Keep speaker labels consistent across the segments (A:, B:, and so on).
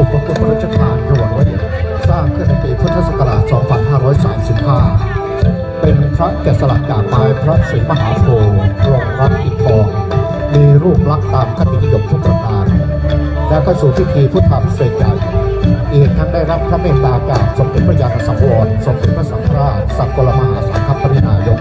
A: อุปกรณ์พระราชทานจังวัดร้สร้างขึ้นในปีพุทธศักราช 2535 เป็นพระแกะสลักจากไม้พระศรีมหาโพธิ์รองรับอิฐทอง มีรูปลักษณ์ตามคตินิยมทุกประการ และก็สู่พิธีพุทธภิเศกใหญ่อีกทั้งได้รับพระเมตตาจากสมเด็จพระยาณสังวรสมเด็จพระสังฆราชสักกลมหาสังฆปรินายก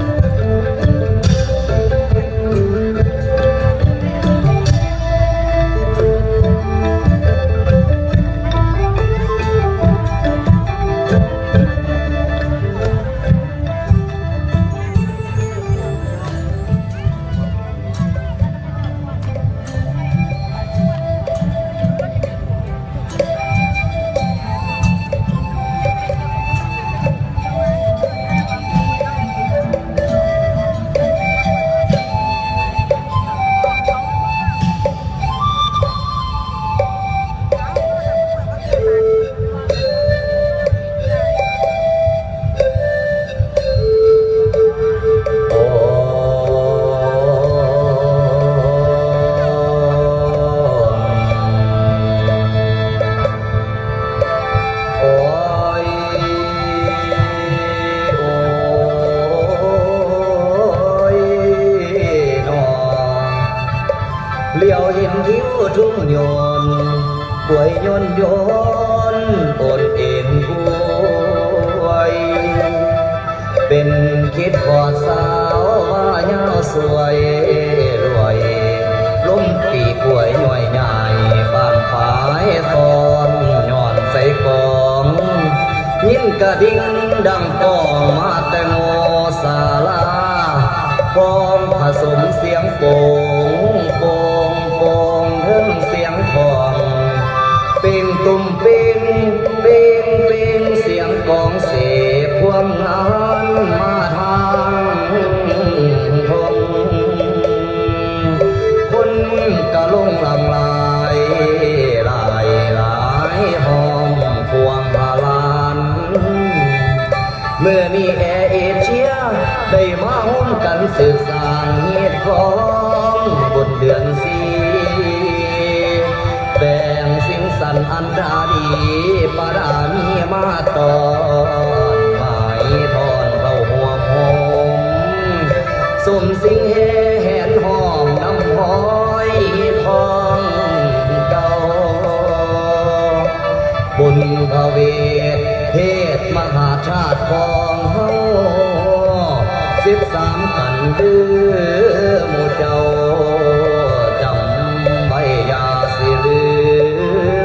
B: โยนป่วยโยนโยนโอนเอ็นป่วยเป็นคิดขอสาวว่าเย้าสวยรวยล้มปีกล้วยหน่วยใหญ่บางฝายฟอนย้อนใส่กองยินกระดิ่งดังกองมาแต่โงศาลากองผสมเสียงโป่งโป่ง สืบสางเหตุของบนเดือนสีแบ่งสิ่งสันอันดาดีปารามีมาตอนหมายทอนเข้าหัวหอมสมสิ่งแหนหอมน้ำหอยทองเก่าบุญพระเวทเทศมหาชาติของเฮาสิบสาม กันเดือหมู่เจ้าจำไว้อย่าสิลื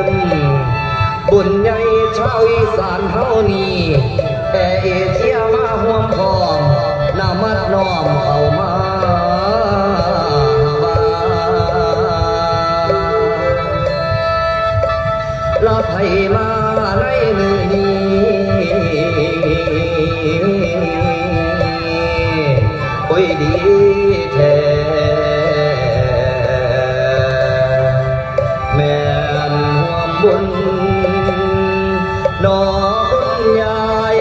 B: ม บุญใหญ่ชาวอีสานเฮานี่แต่เอเชียมาห่วมพร้อมนามัดน้อมเข้ามาลาไผมาในมือนี้ ยดีแท้แม่นหวมบุญน้องยาย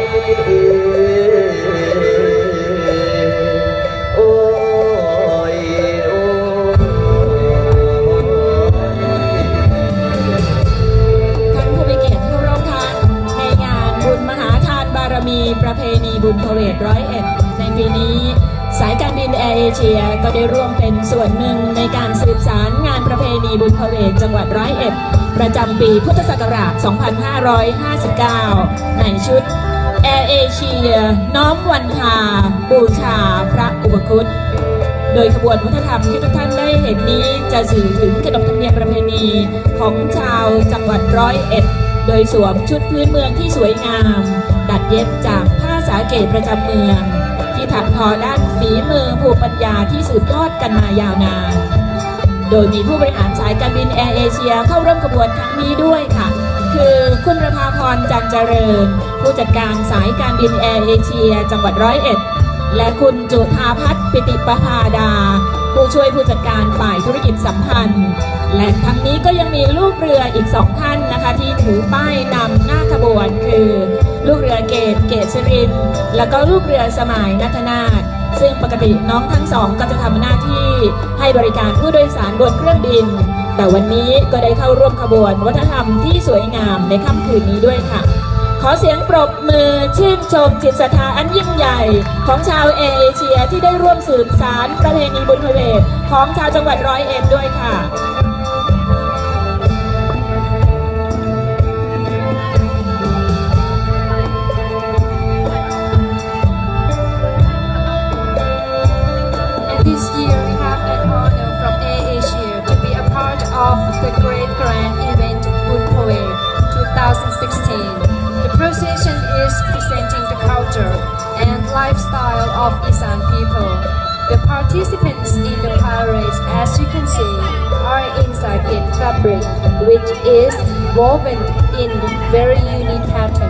B: โอ้ยโอ้
C: ท่านผู้มีเกียรติที่เคารพคะในงานบุญมหาทานบารมีประเพณีบุญพเวทร้อยเอ็ดในปีนี้ สายการบินแอร์เอเชียก็ได้ร่วมเป็นส่วนหนึ่งในการสืบสารงานประเพณีบุญพเวทจังหวัดร้อยเอ็ด ประจำปีพุทธศักราช 2559 ในชุดแอร์เอเชียน้อมวันทาบูชาพระอุปคุตโดยขบวนวัฒนธรรมที่ทุกท่านได้เห็นนี้จะสื่อถึงขนบธรรมเนียมประเพณีของชาวจังหวัดร้อยเอ็ด โดยสวมชุดพื้นเมืองที่สวยงามดัดเย็บจากผ้าสาเกตประจำเมือง ที่ถักทอด้านฝีมือภูมิปัญญาที่สืบทอดกันมายาวนาน โดยมีผู้บริหารสายการบินแอร์เอเชียเข้าร่วมขบวนครั้งนี้ด้วยค่ะ คือคุณประภาพรจันเจริญ ผู้จัดการสายการบินแอร์เอเชีย จังหวัดร้อยเอ็ด และคุณจุธาพัฒน์ปิติประภาดา ผู้ช่วยผู้จัดการฝ่ายธุรกิจสัมพันธ์ และทั้งนี้ก็ยังมีลูกเรืออีกสองท่านนะคะ ที่ถือป้ายนำหน้าขบวนคือ ลูกเรือเกตเกตชริน แล้วก็ลูกเรือสมายนัทนาถซึ่งปกติน้องทั้งสองก็จะทำหน้าที่ให้บริการผู้โดยสารบนเครื่องบิน แต่วันนี้ก็ได้เข้าร่วมขบวนวัฒนธรรมที่สวยงามในค่ำคืนนี้ด้วยค่ะ ขอเสียงปรบมือชื่นชมจิตศรัทธาอันยิ่งใหญ่ ของชาวเอเชียที่ได้ร่วมสืบสารประเพณีบุญพเวทของชาวจังหวัดร้อยเอ็ดด้วยค่ะ
D: is presenting the culture and lifestyle of Isan people. The participants in the parade, as you can see, are inside in fabric, which is woven in very unique pattern.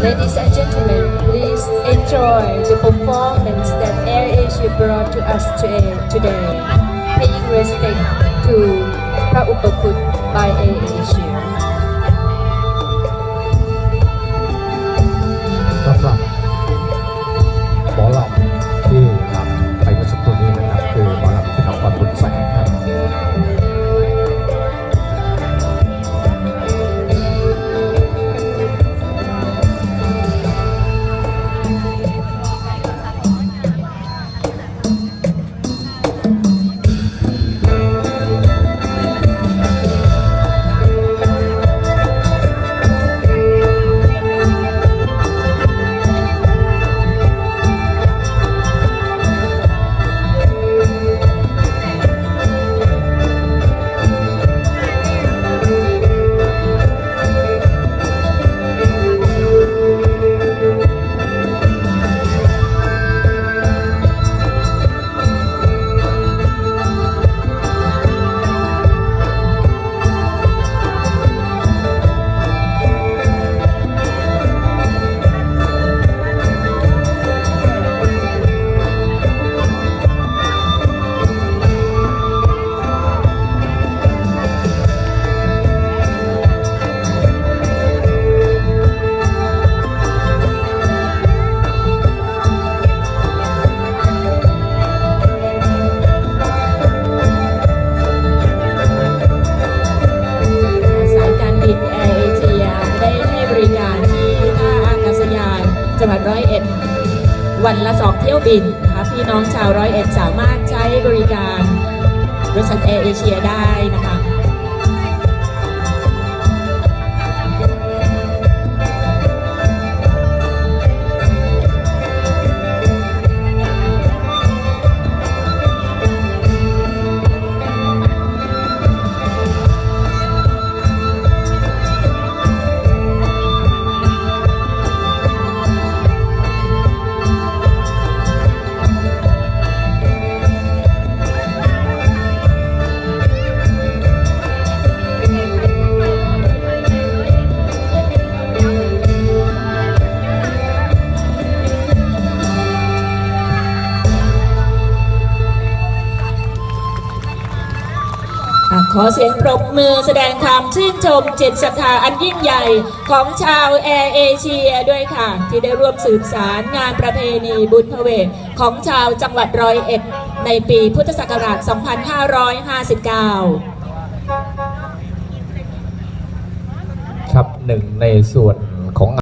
D: Ladies and gentlemen, please enjoy the performance that Air brought to us today, paying respect to Prabhupakut by.
A: บินนะคะ
C: พี่น้องชาวร้อยเอ็ดสามารถใช้บริการบริษัทแอร์เอเชียได้นะคะ ขอเสียงปรบมือแสดงความชื่นชมจิตศรัทธาอันยิ่งใหญ่ของชาวแอร์เอเชียด้วยค่ะ ที่ได้ร่วมสืบสารงานประเพณีบุญพเวทของชาวจังหวัดร้อยเอ็ด ในปีพุทธศักราช 2559
E: ครับหนึ่งในส่วนของ